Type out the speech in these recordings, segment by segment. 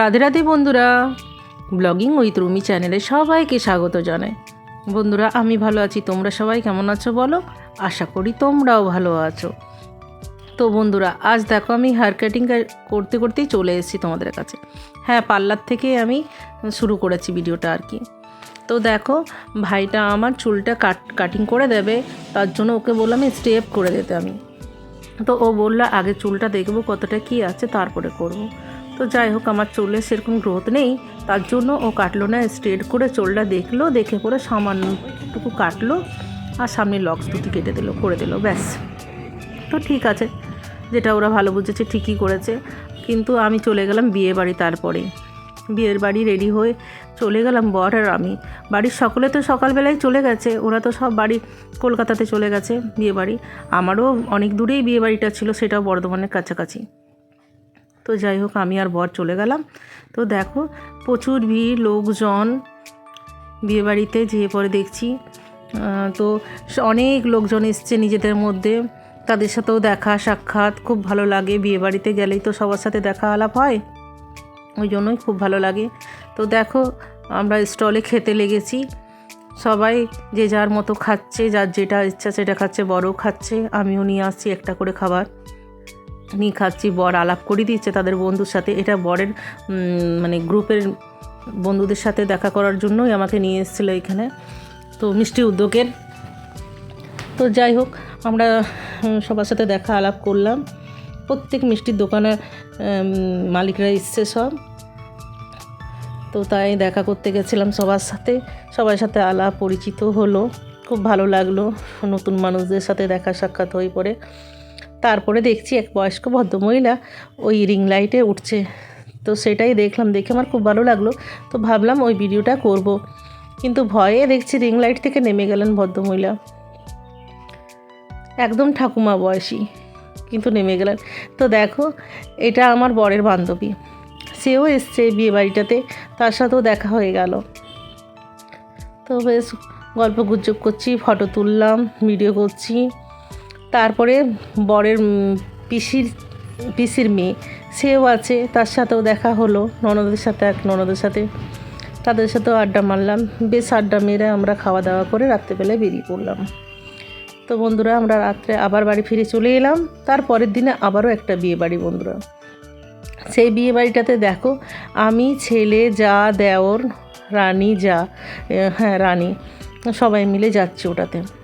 রাধে রাধে বন্ধুরা। Blogging with Rumi চ্যানেলে সবাইকে স্বাগত জানাই। বন্ধুরা, আমি ভালো আছি, তোমরা সবাই কেমন আছো বলো? আশা করি তোমরাও ভালো আছো। তো বন্ধুরা, আজ দেখো আমি হেয়ার কাটিং করতে করতেই চলে এসেছি তোমাদের কাছে। হ্যাঁ পার্লার থেকে আমি শুরু করেছি ভিডিওটা আর কি। তো দেখো, ভাইটা আমার চুলটা কাট কাটিং করে দেবে, তার জন্য ওকে বললাম স্টেপ করে দিতে আমি। তো ও বলল, আগে চুলটা দেখব কতটা কি আছে, তারপরে করব। তো যাই হোক, আমার চুলে সেরকম গ্রোথ নেই, তার জন্য ও কাটলো না স্ট্রেট করে চুলটা দেখল, দেখে পরে সামান্যটুকু কাটলো, আর সামনে লক্স দুটি কেটে দিলো, করে দিলো, ব্যাস। তো ঠিক আছে, যেটা ওরা ভালো বুঝেছে, ঠিকই করেছে। কিন্তু আমি চলে গেলাম বিয়ে বাড়ি তারপরে। বিয়ের বাড়ি রেডি হয়ে চলে গেলাম বর আর আমি। বাড়ির সকলে তো সকালবেলায় চলে গেছে, ওরা তো সব বাড়ি কলকাতাতে চলে গেছে বিয়ে বাড়ি। আমারও অনেক দূরেই বিয়ে বাড়িটা ছিল, সেটাও বর্ধমানের কাছাকাছি। তো যাই হোক, আমি আর বর চলে গেলাম। তো দেখো, প্রচুর ভিড়, লোকজন, বিয়েবাড়িতে যেয়ে পরে দেখছি। তো অনেক লোকজন এসছে নিজেদের মধ্যে। তাদের সাথেও দেখা, সাক্ষাৎ, খুব ভালো লাগে। বিয়েবাড়িতে গেলেই তো সবার সাথে দেখা আলাপ হয়। ওই জন্যই খুব ভালো লাগে। তো দেখো, আমরা স্টলে খেতে লেগেছি। সবাই যে যার মতো খাচ্ছে, যার যেটা ইচ্ছা সেটা খাচ্ছে, বড়ও খাচ্ছে। আমিও নিয়ে আসছি একটা করে খাবার। নিয়ে খাচ্ছি বর আলাপ করে দিচ্ছে তাদের বন্ধুর সাথে। এটা বরের মানে গ্রুপের বন্ধুদের সাথে দেখা করার জন্যই আমাকে নিয়ে এসেছিল এখানে। তো মিষ্টি উদ্যোগের। তো যাই হোক আমরা সবার সাথে দেখা আলাপ করলাম। প্রত্যেক মিষ্টির দোকানের উম, মালিকরা এসছে সব। তো তাই দেখা করতে গেছিলাম সবার সাথে। সবার সাথে আলাপ পরিচিত হলো। খুব ভালো লাগল নতুন মানুষদের সাথে দেখা সাক্ষাৎ হয়ে পড়ে। তারপরে দেখছি এক বয়স্ক ভদ্রমহিলা ওই রিং লাইটে উঠছে। তো সেটাই দেখলাম, দেখে আমার খুব ভালো লাগল। তো ভাবলাম ওই ভিডিওটা করব। কিন্তু ভয়ে দেখছি রিং লাইট থেকে নেমে গেলেন ভদ্রমহিলা। একদম ঠাকুমা বয়সী, কিন্তু নেমে গেলেন। তো দেখো, এটা আমার বরের বান্ধবী। সেও এসছে বিয়ে বাড়িটাতে তার সাথেও দেখা হয়ে গেল। তো বেশ গল্প গুজব করছি, ফটো তুললাম, ভিডিও করছি। তারপরে বরের পিসির পিসির মেয়ে, সেও আছে, তার সাথেও দেখা হলো, ননদের সাথে এক, ননদের সাথে তাদের সাথেও আড্ডা মারলাম, বেশ আড্ডা মেরে আমরা খাওয়া দাওয়া করে রাত্রেবেলায় বেরিয়ে পড়লাম। তো বন্ধুরা, আমরা রাত্রে আবার বাড়ি ফিরে চলে এলাম, তার পরের দিনে আবারও একটা বিয়ে বাড়ি বন্ধুরা। সেই বিয়ে বাড়িটাতে দেখো, আমি, ছেলে, যা, দেওর, রানী, যা হ্যাঁ রানী, সবাই মিলে যাচ্ছি ওটাতে।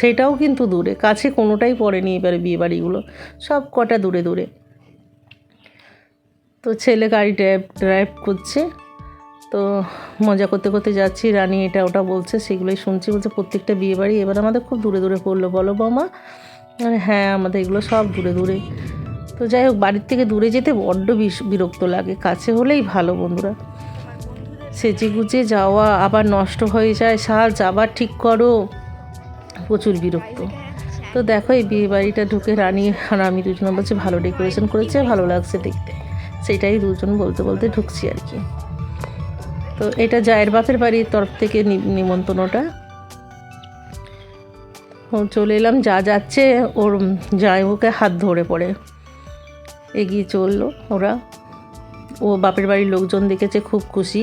সেটাও কিন্তু দূরে, কাছে কোনোটাই পড়েনি এবারে বিয়েবাড়িগুলো, সব কটা দূরে দূরে। তো ছেলে গাড়ি ড্রাইভ ড্রাইভ করছে, তো মজা করতে করতে যাচ্ছি, রানী এটা ওটা বলছে, সেগুলোই শুনছি, বলছে প্রত্যেকটা বিয়েবাড়ি এবার আমাদের খুব দূরে দূরে পড়ল, বলো বামা। আরে হ্যাঁ আমাদের এগুলো সব দূরে দূরে। তো যাই হোক, বাড়ির থেকে দূরে যেতে বড্ড বিরক্ত লাগে, কাছে হলেই ভালো বন্ধুরা। সেজে গুজে যাওয়া আবার নষ্ট হয়ে যায়, সাজ আবার ঠিক করো। প্রচুর বিরক্ত। তো দেখো, এই বিয়ে বাড়িটা ঢুকে রানী আর আমি দুজন বলছি, ভালো ডেকোরেশন করেছে, ভালো লাগছে দেখতে। সেটাই দুজন বলতে বলতে ঢুকছি আর কি। তো এটা জায়ের বাপের বাড়ির তরফ থেকে নিমন্ত্রণটা। চলে এলাম, যা যাচ্ছে, ওর জায় ওকে হাত ধরে পড়ে। এগিয়ে চলল ওরা। ও বাপের বাড়ির লোকজন দেখেছে, খুব খুশি।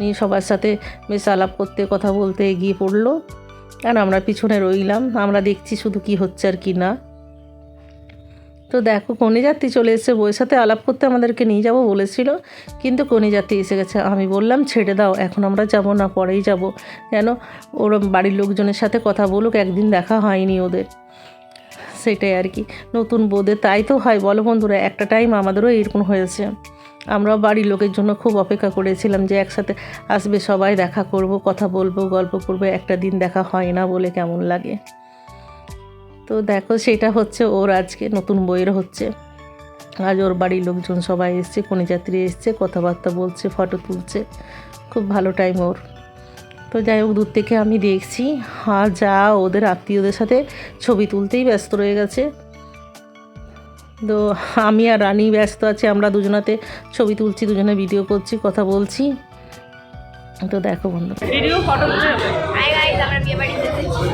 নিয়ে সবার সাথে বেশ আলাপ করতে, কথা বলতে এগিয়ে পড়ল। আর আমরা পিছনে রইলাম, আমরা দেখছি শুধু কি হচ্ছে আর কি না। তো দেখো কনে যাত্রী চলে এসেছে বইয়ের সাথে আলাপ করতে আমাদেরকে নিয়ে যাব বলেছিল, কিন্তু কনে যাত্রী এসে গেছে। আমি বললাম, ছেড়ে দাও, এখন আমরা যাব না, পরেই যাব। যেন ওর বাড়ির লোকজনের সাথে কথা বলুক, একদিন দেখা হয়নি ওদের। সেটাই আর কি। নতুন বোধে তাই তো হয়। বলো বন্ধুরা, একটা টাইম আমাদেরও এরকম হয়েছে। আমরাও বাড়ির লোকের জন্য খুব অপেক্ষা করেছিলাম যে একসাথে আসবে, সবাই দেখা করব, কথা বলব, গল্প করব, একটা দিন দেখা হয় না বলে কেমন লাগে। তো দেখো, সেটা হচ্ছে ওর আজকে নতুন বইয়ের হচ্ছে। আজ ওর বাড়ির লোকজন সবাই এসছে কনিযাত্রী এসছে, কথাবার্তা বলছে, ফটো তুলছে। খুব ভালো টাইম ওর। তো যাই হোক, দূর থেকে আমি দেখছি হ্যাঁ যা ওদের আত্মীয়দের সাথে ছবি তুলতেই ব্যস্ত রয়ে গেছে। তো আমি আর রানী ব্যস্ত আছি আমরা দুজনাতে ছবি তুলছি দুজনে ভিডিও করছি কথা বলছি। তো দেখো বন্ধু। ভিডিও ফটো আমরা বিয়ে বাড়িতে এসেছি।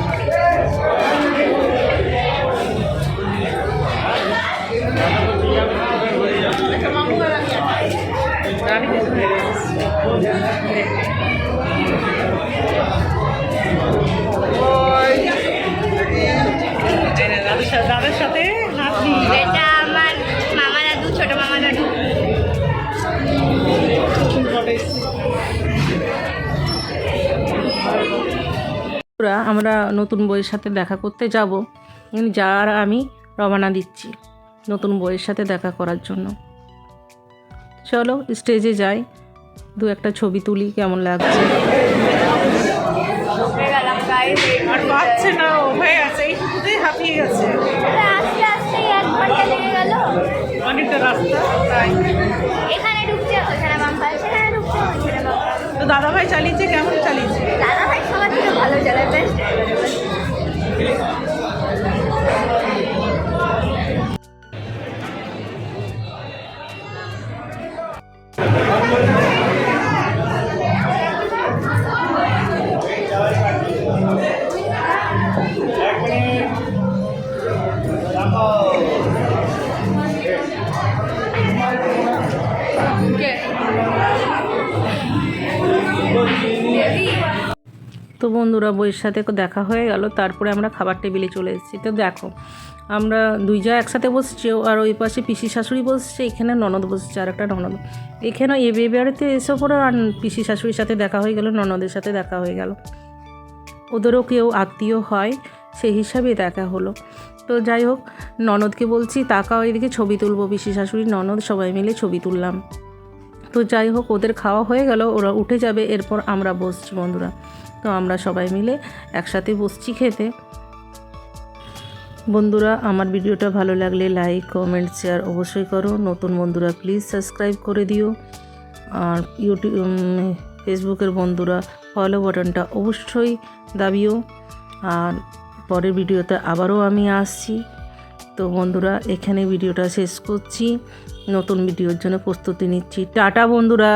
আমরা নতুন বইয়ের সাথে দেখা করতে যাব। যার আমি রওনা দিচ্ছি নতুন বইয়ের সাথে দেখা করার জন্য। চলো স্টেজে যাই। দু একটা ছবি তুলি কেমন লাগছে? গেলাম গাইস আর পাচ্ছে না হয়ে আছে এইটুকুতেই হাঁপিয়ে গেছে। আস্তে আস্তে এক ঘণ্টা লেগে গেল। অনেকটা রাস্তা তাই। এখানে ঢুকছে ওখানে বাম সেখানে ঢুকছে ওইখানে তো দাদাভাই চালিয়েছে কেমন চালিয়েছে? দাদা ভাই থেকে ভালো জায়গায় বেস্ট তো বন্ধুরা, বইয়ের সাথে দেখা হয়ে গেল। তারপরে আমরা খাবার টেবিলে চলে এসেছি। তো দেখো, আমরা দুই যা একসাথে বসছি, আর ওই পাশে পিসি শাশুড়ি বসছে, এখানে ননদ বসছে, আর একটা ননদ। এখানে এ বিয়ে বাড়িতে এসে পরে আর পিসি শাশুড়ির সাথে দেখা হয়ে গেল, ননদের সাথে দেখা হয়ে গেল। ওদেরও কেউ আত্মীয় হয়, সেই হিসাবে দেখা হলো। তো যাই হোক, ননদকে বলছি, তাকাও এদিকে, ছবি তুলবো। পিসি শাশুড়ি ননদ, সবাই মিলে ছবি তুললাম। তো যাই হোক, ওদের খাওয়া হয়ে গেল, ওরা উঠে যাবে, এরপর আমরা বসছি, বন্ধুরা। তো আমরা সবাই মিলে একসাথে বসছি খেতে। বন্ধুরা, আমার ভিডিওটা ভালো লাগলে লাইক কমেন্ট শেয়ার অবশ্যই করো। নতুন বন্ধুরা প্লিজ সাবস্ক্রাইব করে দিও। আর ইউটিউব ফেসবুকের বন্ধুরা ফলো বাটনটা অবশ্যই দাবিও। আর পরের ভিডিওতে আবারও আমি আসছি। তো বন্ধুরা, এখানে ভিডিওটা শেষ করছি। নতুন ভিডিওর জন্য প্রস্তুতি নিচ্ছি। টাটা বন্ধুরা!